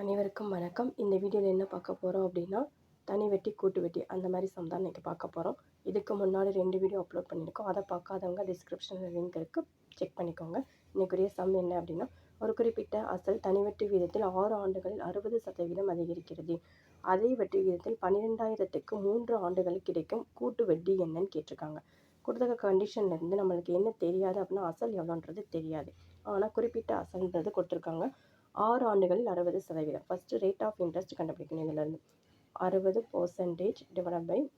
அனைவருக்கும் வணக்கம். இந்த வீடியோவில் என்ன பார்க்க போகிறோம் அப்படின்னா தனி வெட்டி கூட்டு வெட்டி அந்த மாதிரி சம் தான் இன்றைக்கி பார்க்க போகிறோம் இதுக்கு முன்னாடி ரெண்டு வீடியோ அப்லோட் பண்ணியிருக்கோம். அதை பார்க்காதவங்க டிஸ்கிரிப்ஷனில் லிங்க் இருக்குது செக் பண்ணிக்கோங்க. இன்றைக்குரிய சம் என்ன அப்படின்னா ஒரு குறிப்பிட்ட அசல் தனி வெட்டி வீதத்தில் ஆறு ஆண்டுகளில் அறுபது சதவீதம் அதிகரிக்கிறது. அதே வட்டி வீதத்தில் பன்னிரெண்டாயிரத்துக்கு மூன்று ஆண்டுகள் கிடைக்கும். கூட்டு வட்டி என்னன்னு கேட்டிருக்காங்க. கொடுத்த கண்டிஷன்லேருந்து நம்மளுக்கு என்ன தெரியாது அப்படின்னா அசல் எவ்வளோன்றது தெரியாது. ஆனால் குறிப்பிட்ட அசல்ன்றது கொடுத்துருக்காங்க. ஆறு ஆண்டுகளில் அறுபது சதவீதம். ஃபஸ்ட்டு ரேட் ஆஃப் இன்ட்ரெஸ்ட் கண்டுபிடிக்கணும் இதிலேருந்து அறுபது பர்சன்டேஜ் டிவைட் பை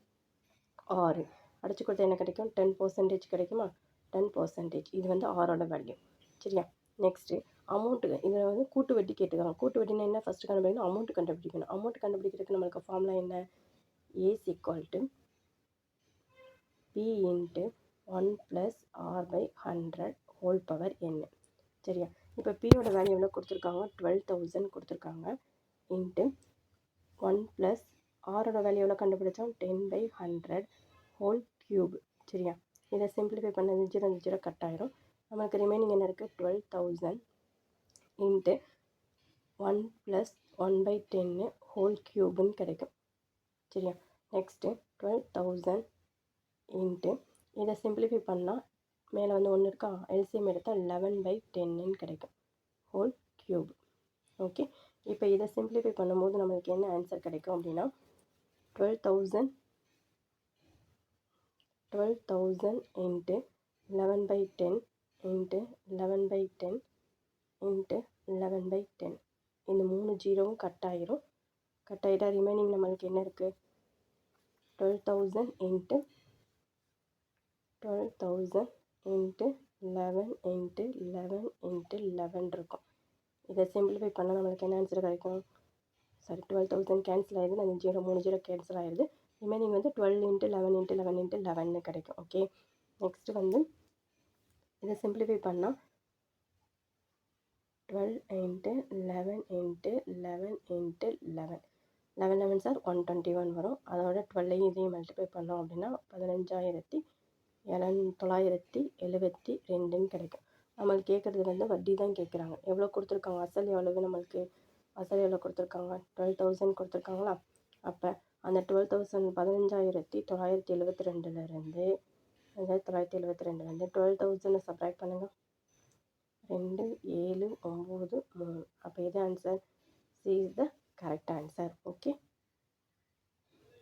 ஆறு. அடைச்சி கொடுத்தா என்ன கிடைக்கும்? டென் பர்சன்டேஜ் கிடைக்குமா? டென் பர்சன்டேஜ் இது வந்து ஆறோட வேல்யூ சரியா? நெக்ஸ்ட்டு அமௌண்ட்டு இதில் வந்து கூட்டு வட்டி கேட்டுக்காங்க. கூட்டு வட்டினா என்ன? ஃபஸ்ட்டு கண்டுபிடிக்கணும். அமௌண்ட் கண்டுபிடிக்கணும். அமௌண்ட் கண்டுபிடிக்கிறதுக்கு நம்மளுக்கு ஃபார்முலா என்ன? A equal to P into one plus R by hundred whole power என்ன சரியா? இப்போ பியோட வேல்யூ எவ்வளோ கொடுத்துருக்காங்க? டுவெல் தௌசண்ட் கொடுத்துருக்காங்க. இன்ட்டு ஒன் ப்ளஸ் ஆரோட வேல்யூ எவ்வளோ கண்டுபிடிச்சோம்? Ten by hundred whole cube சரியா? இதை சிம்பிளிஃபை பண்ணது ஜீரோ ஜீரோ கட் ஆயிரும். நமக்கு ரிமைனிங் என்ன இருக்குது twelve thousand into one plus one by ten whole க்யூப்னு கிடைக்கும். சரியா? நெக்ஸ்ட்டு டுவெல் தௌசண்ட் இன்ட்டு இதை சிம்பிளிஃபை பண்ணால் மேலே வந்து ஒன்று இருக்கா? எல்சிஎம் எடுத்தால் லெவன் பை டென்னுன்னு கிடைக்கும். ஹோல் க்யூப் ஓகே இப்போ இதை சிம்பிளிஃபை பண்ணும்போது நம்மளுக்கு என்ன ஆன்சர் கிடைக்கும் அப்படின்னா twelve thousand twelve thousand into eleven by ten into eleven by ten into eleven by ten இந்த மூணு ஜீரோவும் கட் ஆயிரும். கட் ஆகிட்டா ரிமைனிங் நம்மளுக்கு என்ன இருக்குது twelve thousand into twelve thousand into eleven into eleven into eleven இருக்கும். இதை சிம்பிளிஃபை பண்ணால் நம்மளுக்கு என்ன ஆன்சர் கிடைக்கும்? சாரி டுவெல் தௌசண்ட் கேன்சல் ஆகிடுது அந்த ஜீரோ மூணு ஜீரோ கேன்சல் ஆகிடுது ரிமைனிங் வந்து twelve into eleven into eleven into லெவன்னு கிடைக்கும் ஓகே நெக்ஸ்ட்டு வந்து இதை சிம்பிளிஃபை பண்ணால் twelve into eleven into eleven into eleven eleven eleven sir one twenty one வரும். அதோட டுவெல்லையும் இதையும் மல்டிப்ளை பண்ணோம் அப்படின்னா பதினஞ்சாயிரத்தி எழுநூ தொள்ளாயிரத்தி எழுபத்தி ரெண்டுன்னு கிடைக்கும். நம்மளுக்கு கேட்குறது வந்து வட்டி தான் கேட்குறாங்க. எவ்வளோ கொடுத்துருக்காங்க? அசல் எவ்வளவு நம்மளுக்கு அசல் எவ்வளோ கொடுத்துருக்காங்க? டுவெல் தௌசண்ட் கொடுத்துருக்காங்களா? அப்போ அந்த டுவெல் தௌசண்ட் பதினஞ்சாயிரத்தி தொள்ளாயிரத்தி எழுபத்தி ரெண்டுலேருந்து அதாவது தொள்ளாயிரத்தி எழுபத்தி ரெண்டுலேருந்து டுவெல் தௌசண்டை சப்ராக்ட் பண்ணுங்கள் ரெண்டு ஏழு ஒம்பது மூணு. அப்போ எது answer C is the correct answer okay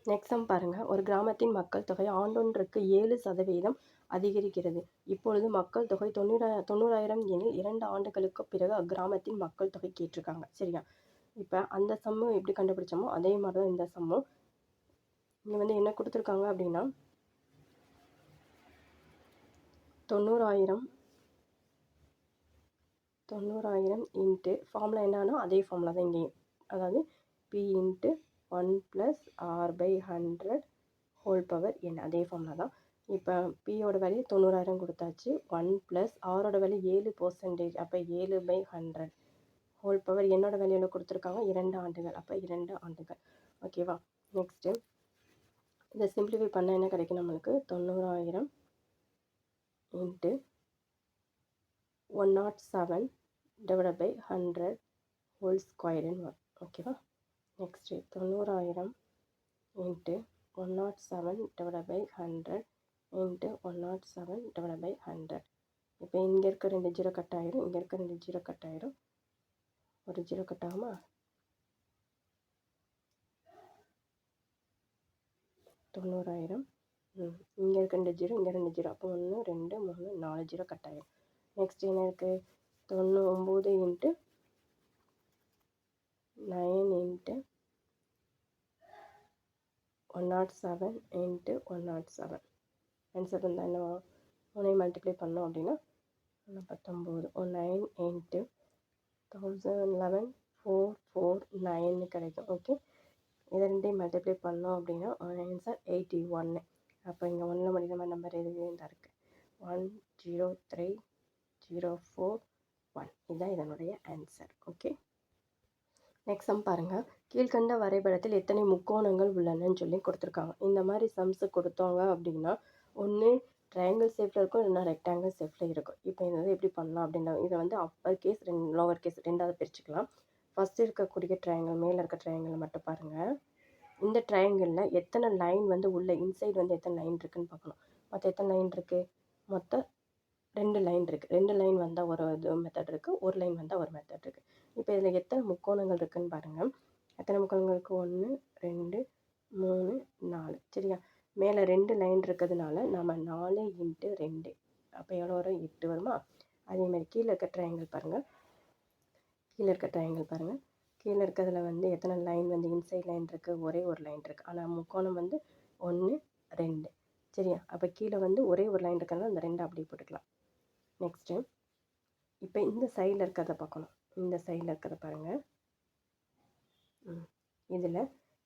next sum பாருங்கள் ஒரு கிராமத்தின் மக்கள் தொகை ஆண்டொன்றுக்கு ஏழு சதவீதம் அதிகரிக்கிறது. இப்பொழுது மக்கள் தொகை தொண்ணூறா தொண்ணூறாயிரம் எனில் இரண்டு ஆண்டுகளுக்கு பிறகு அக்கிராமத்தின் மக்கள் தொகை கேட்டிருக்காங்க. சரியா? இப்போ அந்த சம்மும் எப்படி கண்டுபிடிச்சோமோ அதே மாதிரி தான் இந்த சம்மும் இங்கே வந்து என்ன கொடுத்துருக்காங்க அப்படின்னா தொண்ணூறாயிரம் தொண்ணூறாயிரம் இன்ட்டு ஃபார்முலா என்னன்னா அதே ஃபார்முலா தான் இங்கேயும். அதாவது P into one plus R by hundred whole power N அதே ஃபார்மில் தான். இப்போ பியோட வேல்யூ தொண்ணூறாயிரம் கொடுத்தாச்சு. ஒன் ப்ளஸ் ஆரோட வேல்யூ ஏழு பர்சன்டேஜ் அப்போ ஏழு பை ஹண்ட்ரட் ஹோல் பவர் என்னோட வேல்யூவில் கொடுத்துருக்காங்க இரண்டு ஆண்டுகள். அப்போ இரண்டு ஆண்டுகள். ஓகேவா நெக்ஸ்ட்டு இதை சிம்பிளிஃபை பண்ண என்ன கிடைக்கும் நம்மளுக்கு? தொண்ணூறாயிரம் into one nought seven divide by hundred whole ஸ்கொயருன்னு வரும். ஓகேவா நெக்ஸ்ட்டு தொண்ணூறாயிரம் into one nought seven divide by hundred into one nought seven divide by hundred. இப்போ இங்கே இருக்க ரெண்டு ஜீரோ கட் ஆகிடும் இங்கே இருக்க ரெண்டு ஜீரோ கட் ஆகிடும் ஒரு ஜீரோ கட் ஆகுமா தொண்ணூறாயிரம் இங்கே இருக்க ரெண்டு ஜீரோ இங்கே ரெண்டு ஜீரோ. அப்போ ஒன்று ரெண்டு மூணு நாலு ஜீரோ கட் ஆகிடும் நெக்ஸ்ட் என்ன இருக்குது தொண்ணூ ஒம்பது into nine into one nought seven into one nought seven. Answer வந்து என்ன மூணையும் மல்டிப்ளை பண்ணோம் அப்படின்னா பத்தொம்போது. One nine into thousand eleven four four நைன்னு கிடைக்கும். ஓகே இதை ரெண்டையும் மல்டிப்ளை பண்ணோம் அப்படின்னா ஆன்சர் எயிட்டி ஒன்று அப்போ இங்கே ஒன்றில் முடிந்த மாதிரி நம்பர் எதுவும் தான் இருக்குது one zero three zero four one இதுதான் இதனுடைய ஆன்சர் ஓகே நெக்ஸ்ட் சம் பாருங்கள் கீழ்கண்ட வரைபடத்தில் எத்தனை முக்கோணங்கள் உள்ளனன்னு சொல்லி கொடுத்துருக்காங்க. இந்த மாதிரி சம்ஸு கொடுத்தாங்க அப்படின்னா ஒன்று ட்ரையாங்கிள் ஷேப்பில் இருக்கும் இல்லைனா ரெக்டாங்கிள் ஷேப்பில் இருக்கும். இப்போ இந்த எப்படி பண்ணலாம் அப்படின்னா இதை வந்து அப்பர் கேஸ் ரெண்டு லோவர் கேஸ் ரெண்டாவது பிரிச்சுக்கலாம். ஃபஸ்ட்டு இருக்கக்கூடிய ட்ரையாங்கிள் மேலே இருக்க ட்ரையாங்கிள் மட்டும் பாருங்கள் இந்த ட்ரையாங்கிளில் எத்தனை லைன் வந்து உள்ள இன்சைடு வந்து எத்தனை லைன் இருக்குதுன்னு பார்க்கணும். மொத்தம் எத்தனை லைன் இருக்குது மொத்தம் ரெண்டு லைன் இருக்குது ரெண்டு லைன் வந்தால் ஒரு இது மெத்தட் இருக்குது ஒரு லைன் வந்தால் ஒரு மெத்தட் இருக்குது இப்போ இதில் எத்தனை முக்கோணங்கள் இருக்குதுன்னு பாருங்கள் எத்தனை முக்கோணங்கள் இருக்குது ஒன்று ரெண்டு மூணு நாலு. சரியா? மேலே ரெண்டு லைன் இருக்கிறதுனால நம்ம நாலு இன்ட்டு ரெண்டு. அப்போ எவ்வளோ வரும்? எட்டு வருமா? அதேமாதிரி கீழே இருக்க ட்ரையாங்கிள் பாருங்கள் கீழே இருக்க ட்ரையாங்கிள் பாருங்கள் கீழே இருக்கிறதுல வந்து எத்தனை லைன் வந்து இன்சைட் லைன் இருக்குது ஒரே ஒரு லைன் இருக்குது ஆனால் முக்கோணம் வந்து ஒன்று ரெண்டு. சரியா? அப்போ கீழே வந்து ஒரே ஒரு லைன் இருக்கிறதுனால அந்த ரெண்டு அப்படியே போட்டுக்கலாம். நெக்ஸ்ட்டு இப்போ இந்த சைடில் இருக்கிறத பார்க்கணும். இந்த சைடில் இருக்கிறத பாருங்கள் இதில்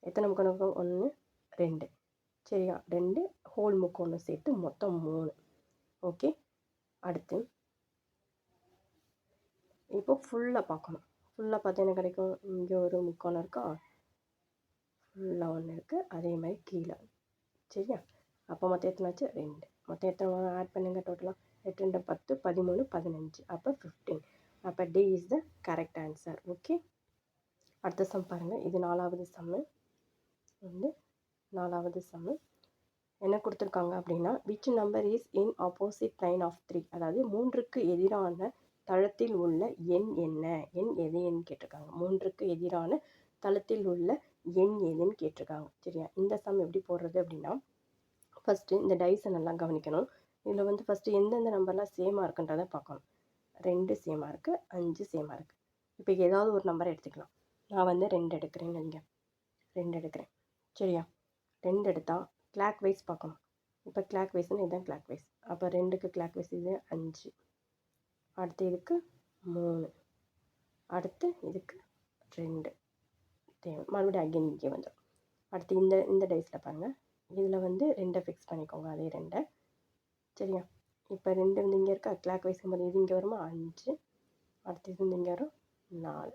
எத்தனை முக்கோணம் ஒன்று ரெண்டு. சரியா? ரெண்டு ஹோல் முக்கோணம் சேர்த்து மொத்தம் மூணு. ஓகே அடுத்து இப்போ ஃபுல்லாக பார்க்கணும். ஃபுல்லாக பார்த்தா என்ன கிடைக்கும்? இங்கே ஒரு முக்கோணம் இருக்கா? ஃபுல்லாக ஒன்று இருக்குது அதே மாதிரி கீழே. சரியா? அப்போ மொத்தம் எத்தனை வச்சு ரெண்டு. மொத்தம் எத்தனை ஆட் பண்ணுங்கள் டோட்டலாக எட்டு ரெண்டு பத்து பதிமூணு பதினஞ்சு. அப்போ ஃபிஃப்டீன் அப்போ D is the correct answer okay அடுத்த சம் பாருங்கள் இது நாலாவது சம்மு வந்து நாலாவது சம்மு என்ன கொடுத்துருக்காங்க அப்படின்னா which number is in opposite line of three அதாவது மூன்றுக்கு எதிரான தளத்தில் உள்ள எண் என்ன? எண் எதுன்னு கேட்டிருக்காங்க. மூன்றுக்கு எதிரான தளத்தில் உள்ள எண் எதுன்னு கேட்டிருக்காங்க. சரியா? இந்த சம் எப்படி போடுறது அப்படின்னா ஃபஸ்ட்டு இந்த டைஸை நல்லா கவனிக்கணும். இதில் வந்து ஃபஸ்ட்டு எந்தெந்த நம்பர்லாம் சேமாக இருக்குன்றதை பார்க்கணும். ரெண்டு சேமாக இருக்குது அஞ்சு சேமாக இருக்குது இப்போ ஏதாவது ஒரு நம்பர் எடுத்துக்கலாம். நான் வந்து ரெண்டு எடுக்கிறேன்னு வைங்க ரெண்டு எடுக்கிறேன். சரியா? ரெண்டு எடுத்தால் கிளாக் வைஸ் பார்க்கணும். இப்போ கிளாக் வைஸ்னு இதுதான் கிளாக் வைஸ் அப்போ ரெண்டுக்கு கிளாக் வைஸ் இது அஞ்சு. அடுத்து இதுக்கு மூணு. அடுத்து இதுக்கு ரெண்டு. தேவை மறுபடியும் அகைன் இங்கே வந்துடும் அடுத்து இந்த இந்த டைஸில் பாருங்கள் இதில் வந்து ரெண்டை ஃபிக்ஸ் பண்ணிக்கோங்க அதே ரெண்டை. சரியா? இப்போ ரெண்டு வந்து இங்கே இருக்கா? கிளாக் வைஸ் போது இது இங்கே வருமா? அஞ்சு. அடுத்து இது வந்து இங்கே வரும்? நாலு.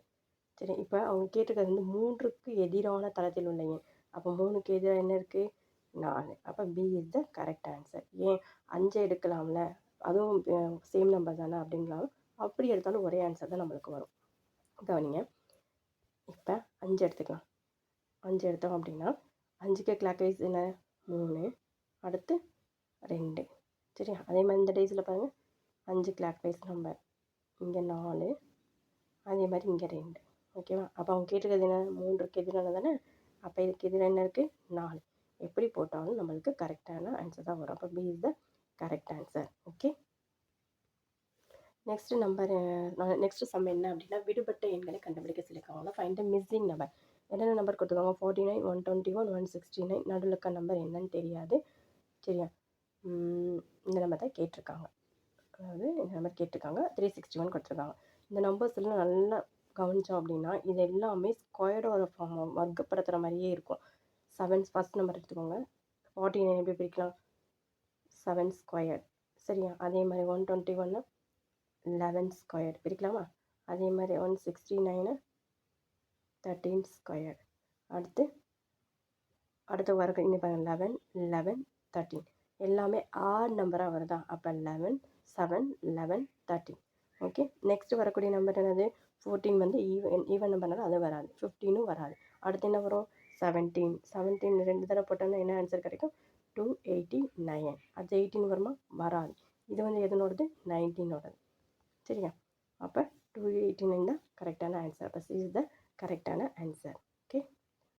சரி இப்போ அவங்க கேட்டிருக்கிறது வந்து மூன்றுக்கு எதிரான தளத்தில் உள்ளீங்க. அப்போ மூணுக்கு எதிராக என்ன இருக்குது நாலு. அப்போ B is the correct answer ஏன்? அஞ்சு எடுக்கலாம்ல. அதுவும் சேம் நம்பர் தானே அப்படிங்களாம் அப்படி எடுத்தாலும் ஒரே ஆன்சர் தான் நம்மளுக்கு வரும். கவனிங்க. இப்போ அஞ்சு எடுத்துக்கலாம். அஞ்சு எடுத்தோம் அப்படின்னா அஞ்சுக்கு கிளாக் வைஸ் என்ன? மூணு. அடுத்து ரெண்டு. சரியா? அதே மாதிரி இந்த டேஸில் பாருங்கள் அஞ்சு கிளாக் வைஸ் நம்பர் இங்கே நாலு. அதே மாதிரி இங்கே ரெண்டு. ஓகேவா அப்போ அவங்க கேட்டிருக்கிறது என்ன மூன்றுக்கு எதிரான தானே? அப்போ இதுக்கு எதிராக என்ன இருக்குது நாலு. எப்படி போட்டாலும் நம்மளுக்கு கரெக்டான ஆன்சர் தான் வரும். அப்போ B is the correct answer okay next number next sum என்ன அப்படின்னா விடுபட்ட எண்களை கண்டுபிடிக்க சொல்லியிருக்காங்க. ஃபைண்ட் த மிஸ்ஸிங் நம்பர் என்னென்ன நம்பர் கொடுத்துருக்காங்க? Forty nine one twenty one one sixty nine நடுவில் இருக்க நம்பர் என்னன்னு தெரியாது. சரியா? இந்த நம்பர் தான் கேட்டிருக்காங்க. அதாவது இந்த நம்பர் கேட்டிருக்காங்க. த்ரீ சிக்ஸ்டி ஒன் கொடுத்துருக்காங்க. இந்த நம்பர்ஸ் எல்லாம் நல்லா கவனித்தோம் அப்படின்னா இது எல்லாமே ஸ்கொயரோட ஃபார்ம் வர்க்கப்படுத்துகிற மாதிரியே இருக்கும். செவன்ஸ் ஃபஸ்ட் நம்பர் எடுத்துக்கோங்க. ஃபார்ட்டி நைன் எப்படி பிரிக்கலாம்? செவன் ஸ்கொயர் சரியா? அதே மாதிரி ஒன் டுவெண்ட்டி ஒன்று லெவன் ஸ்கொயர் பிரிக்கலாமா? அதே மாதிரி one sixty nine thirteen square அடுத்து அடுத்து வர இங்கே பாருங்கள் லெவன் லெவன் தேர்ட்டீன் எல்லாமே ஆட் நம்பராக வருதா? அப்போ eleven seven eleven thirteen okay next வரக்கூடிய நம்பர் என்னது? ஃபோர்டீன் வந்து ஈவன் ஈவன் நம்பர்னால அது வராது. ஃபிஃப்டீனும் வராது. அடுத்து என்ன வரும்? செவன்டீன் செவன்டீன் ரெண்டு தடவை போட்டோன்னா என்ன ஆன்சர் கிடைக்கும்? டூ எயிட்டி நைன் அது எயிட்டீன் வருமா? வராது. இது வந்து எதனோடது? நைன்டீனோடது சரியா? அப்போ டூ எயிட்டி நைன் தான் கரெக்டான ஆன்சர் அப்போ இஸ் த கரெக்டான ஆன்சர்